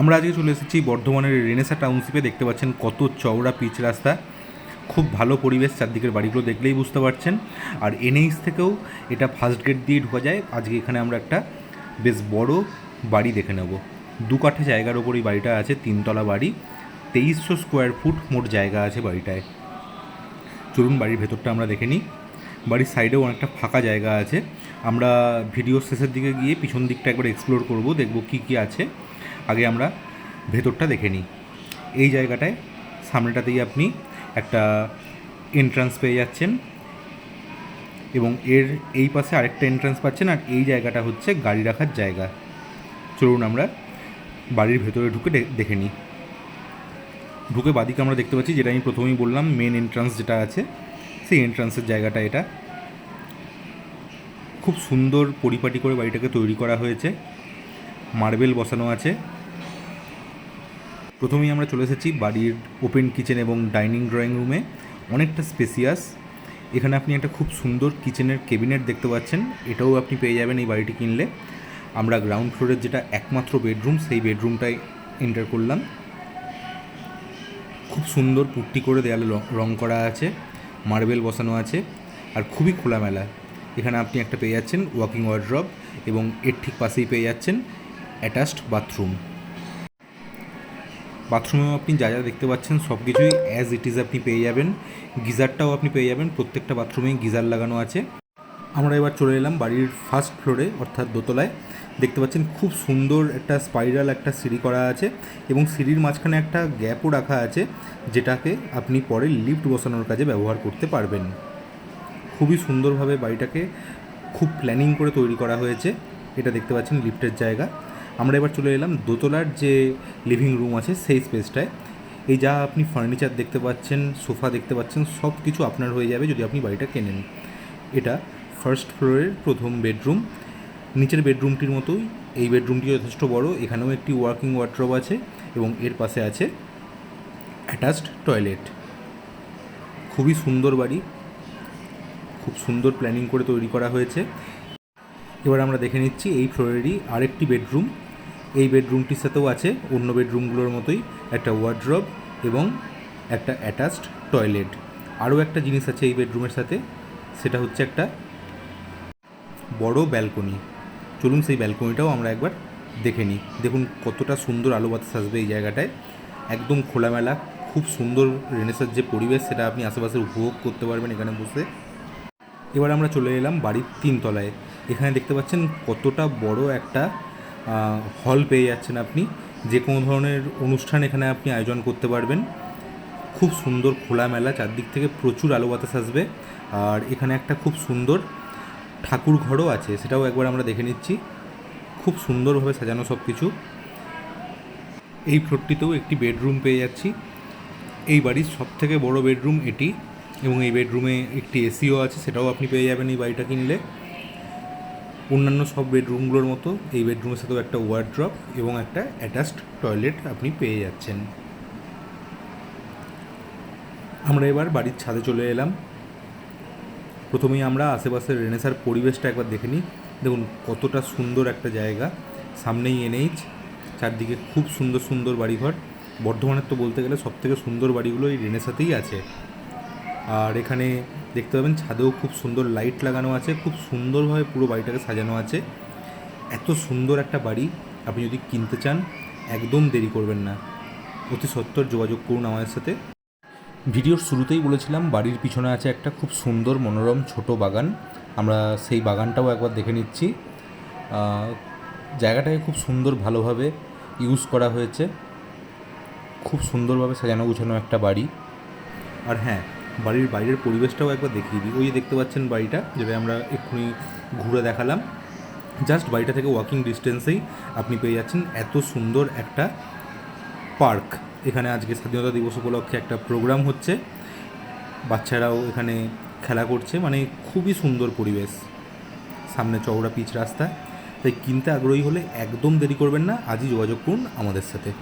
আমরা আজকে চলে এসেছি বর্ধমানের রেনেসা টাউনশিপে দেখতে পাচ্ছেন কত চওড়া পিচ রাস্তা। খুব ভালো পরিবেশ চারদিকের বাড়িগুলো দেখলেই বুঝতে পারছেন। আর এনএইচ থেকেও এটা ফার্স্ট গেট দিয়ে ঢোকা যায়। আজকে এখানে আমরা একটা বেশ বড় বাড়ি দেখে নেব। দু কাঠে জায়গার ওপর এই বাড়িটা আছে, তিনতলা বাড়ি। তেইশশো স্কোয়ার ফুট মোট জায়গা আছে বাড়িটায়। চলুন বাড়ির ভেতরটা আমরা দেখে নিই। বাড়ির সাইডেও অনেকটা ফাঁকা জায়গা আছে। আমরা ভিডিও শেষের দিকে গিয়ে পিছন দিকটা একবার এক্সপ্লোর করব, দেখব কি কি আছে। আগে আমরা ভেতরটা দেখে নিই। এই জায়গাটায় সামনেটাতেই আপনি একটা এন্ট্রান্স পেয়ে যাচ্ছেন এবং এর এই পাশে আরেকটা এন্ট্রান্স পাচ্ছেন আর এই জায়গাটা হচ্ছে গাড়ি রাখার জায়গা। চলুন আমরা বাড়ির ভেতরে ঢুকে দেখে নিই। ঢুকে বাদিকে আমরা দেখতে পাচ্ছি যেটা আমি প্রথমেই বললাম মেন এন্ট্রান্স যেটা আছে, সেই এন্ট্রান্সের জায়গাটা এটা। খুব সুন্দর পরিপাটি করে বাড়িটাকে তৈরি করা হয়েছে। মার্বেল বসানো আছে। প্রথমেই আমরা চলে এসেছি বাড়ির ওপেন কিচেন এবং ডাইনিং ড্রয়িং রুমে অনেকটা স্পেসিয়াস এখানে আপনি একটা খুব সুন্দর কিচেনের কেবিনেট দেখতে পাচ্ছেন। এটাও আপনি পেয়ে যাবেন এই বাড়িটি কিনলে। আমরা গ্রাউন্ড ফ্লোরের যেটা একমাত্র বেডরুম সেই বেডরুমটাই এন্টার করলাম। খুব সুন্দর পুট্টি করে দেয়ালে রং- করা আছে মার্বেল বসানো আছে, আর খুবই খোলামেলা। এখানে আপনি একটা পেয়ে যাচ্ছেন ওয়াকিং ওয়ার্ড্রব এবং এর ঠিক পাশেই পেয়ে যাচ্ছেন অ্যাটাচড বাথরুম বাথরুমেও আপনি যা যা দেখতে পাচ্ছেন সব কিছুই অ্যাজ ইট ইজ আপনি পেয়ে যাবেন। গিজারটাও আপনি পেয়ে যাবেন, প্রত্যেকটা বাথরুমেই গিজার লাগানো আছে। আমরা এবার চলে এলাম বাড়ির ফার্স্ট ফ্লোরে অর্থাৎ দোতলায়। দেখতে পাচ্ছেন খুব সুন্দর একটা স্পাইরাল একটা সিঁড়ি করা আছে এবং সিঁড়ির মাঝখানে একটা গ্যাপও রাখা আছে, যেটাকে আপনি পরে লিফট বসানোর কাজে ব্যবহার করতে পারবেন। খুবই সুন্দরভাবে বাড়িটাকে খুব প্ল্যানিং করে তৈরি করা হয়েছে। এটা দেখতে পাচ্ছেন লিফটের জায়গা। আমরা এবার চলে এলাম দোতলার যে লিভিং রুম আছে, সেই স্পেসটায় এই যা আপনি ফার্নিচার দেখতে পাচ্ছেন সোফা দেখতে পাচ্ছেন সব কিছু আপনার হয়ে যাবে যদি আপনি বাড়িটা কেনেন। এটা ফার্স্ট ফ্লোরের প্রথম বেডরুম নিচের বেডরুমটির মতোই, এই বেডরুমটি যথেষ্ট বড়, এখানেও একটি ওয়ার্কিং ওয়ার্ড্রব আছে এবং এর পাশে আছে অ্যাটাচড টয়লেট খুবই সুন্দর বাড়ি, খুব সুন্দর প্ল্যানিং করে তৈরি করা হয়েছে। এবার আমরা দেখে নিচ্ছি এই ফ্লোরেরই আরেকটি বেডরুম এই বেডরুমটির সাথেও আছে অন্য বেডরুমগুলোর মতোই একটা ওয়ার্ড্রব এবং একটা অ্যাটাচড টয়লেট আরও একটা জিনিস আছে এই বেডরুমের সাথে, সেটা হচ্ছে একটা বড় ব্যালকনি চলুন সেই ব্যালকনিটাও আমরা একবার দেখে নিই। দেখুন কতটা সুন্দর আলো বাতাস আসবে এই জায়গাটায়। একদম খোলামেলা, খুব সুন্দর রেনেসার যে পরিবেশ, সেটা আপনি আশেপাশে উপভোগ করতে পারবেন এখানে বসে। এবার আমরা চলে এলাম বাড়ির তিনতলায়। এখানে দেখতে পাচ্ছেন কতটা বড় একটা হল পেয়ে যাচ্ছেন আপনি। যে কোনো ধরনের অনুষ্ঠান এখানে আপনি আয়োজন করতে পারবেন। খুব সুন্দর খোলামেলা চারদিক থেকে প্রচুর আলো বাতাস আসবে। আর এখানে একটা খুব সুন্দর ঠাকুর ঘরও আছে, সেটাও একবার আমরা দেখে নিচ্ছি। খুব সুন্দরভাবে সাজানো সব কিছু এই ফ্লোরটিতেও একটি বেডরুম পেয়ে যাচ্ছি। এই বাড়ির সব থেকে বড় বেডরুম এটি এবং এই বেডরুমে একটি এসিও আছে, সেটাও আপনি পেয়ে যাবেন এই বাড়িটা কিনলে। অন্যান্য সব বেডরুমগুলোর মতো এই বেডরুমের সাথেও একটা ওয়ার্ড্রপ এবং একটা অ্যাটাচড টয়লেট আপনি পেয়ে যাচ্ছেন। আমরা এবার বাড়ির ছাদে চলে এলাম। প্রথমেই আমরা আশেপাশের রেনেসার পরিবেশটা একবার দেখে নিই। দেখুন, কতটা সুন্দর একটা জায়গা। সামনেই এনএইচ, চারদিকে খুব সুন্দর সুন্দর বাড়িঘর। বর্ধমানের তো বলতে গেলে সবথেকে সুন্দর বাড়িগুলো এই রেনেসাতেই আছে। আর এখানে দেখতে পাবেন ছাদেও খুব সুন্দর লাইট লাগানো আছে, খুব সুন্দরভাবে পুরো বাড়িটাকে সাজানো আছে। এত সুন্দর একটা বাড়ি, আপনি যদি কিনতে চান, একদম দেরি করবেন না। অতি সত্বর যোগাযোগ করুন আমাদের সাথে। ভিডিওর শুরুতেই বলেছিলাম, বাড়ির পিছনে আছে একটা খুব সুন্দর মনোরম ছোট বাগান। আমরা সেই বাগানটাও একবার দেখে নিচ্ছি। জায়গাটাকে খুব সুন্দর ভালোভাবে ইউজ করা হয়েছে। খুব সুন্দরভাবে সাজানো গুছানো একটা বাড়ি। আর হ্যাঁ বাড়ির বাইরের পরিবেশটাও একবার দেখিয়ে দিই। ওই যে দেখতে পাচ্ছেন বাড়িটা যেটা আমরা এক্ষুনি ঘুরে দেখালাম। জাস্ট বাড়িটা থেকে ওয়াকিং ডিস্টেন্সেই আপনি পেয়ে যাচ্ছেন এত সুন্দর একটা পার্ক। এখানে আজকে স্বাধীনতা দিবস উপলক্ষে একটা প্রোগ্রাম হচ্ছে। বাচ্চারাও এখানে খেলা করছে মানে খুবই সুন্দর পরিবেশ। সামনে চওড়া পিচ রাস্তা। তাই কিনতে আগ্রহী হলে একদম দেরি করবেন না। আজই যোগাযোগ করুন আমাদের সাথে।